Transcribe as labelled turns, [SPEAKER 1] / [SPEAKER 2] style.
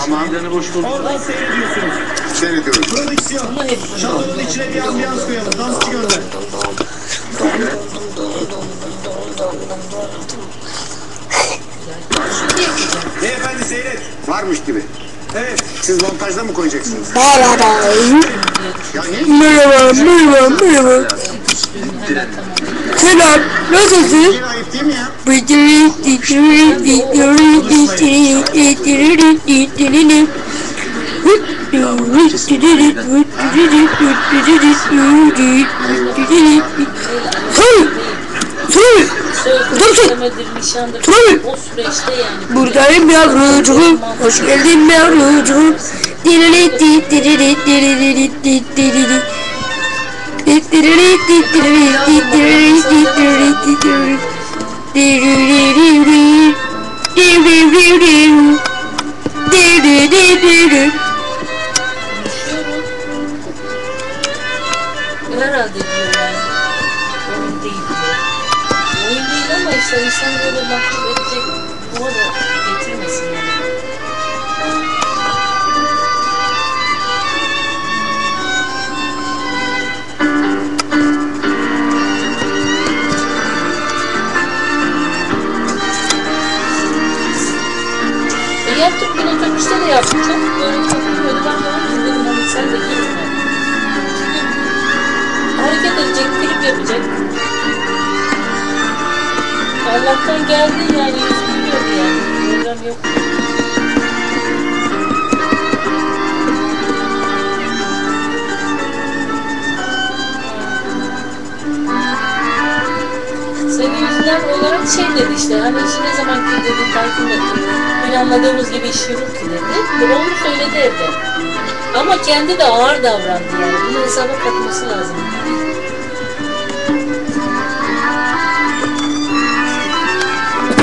[SPEAKER 1] Tamam.
[SPEAKER 2] Meydanı boş bulduk.
[SPEAKER 3] Oradan seyrediyorsunuz.
[SPEAKER 1] Seyrediyoruz.
[SPEAKER 3] Prodüksiyon. Şatonun içine bir ambiyans koyalım. Dansçı gönder. Beyefendi seyret.
[SPEAKER 1] Varmış gibi.
[SPEAKER 3] Evet.
[SPEAKER 1] Siz montajda mı koyacaksınız?
[SPEAKER 4] Merhaba. Merhaba, merhaba, merhaba. Selam, nasılsın?
[SPEAKER 1] Değil mi.
[SPEAKER 4] Buradayım yavrucuğum, hoş geldin yavrucuğum. Dirili di dirili dirili di dirili. Di dirili di dirili
[SPEAKER 5] Herhalde diyor yani. Oyun değil diyor. Oyun değil ama işte insan böyle mahcup edecek buna da E yaptık bir otobüste de yaptık. Çok böyle çok böyle ben de dedim hani sen de gitme. Hareket edecek, klip yapacak. Allah'tan geldi yani yüz biliyordu yani. Program yok. Senin yüzünden olarak şey dedi işte hani işi ne zaman ki dedi takip. Planladığımız gibi iş yürür ki dedi. Onu söyledi evde. Ama kendi de ağır davrandı yani. Bunu hesaba katması lazım.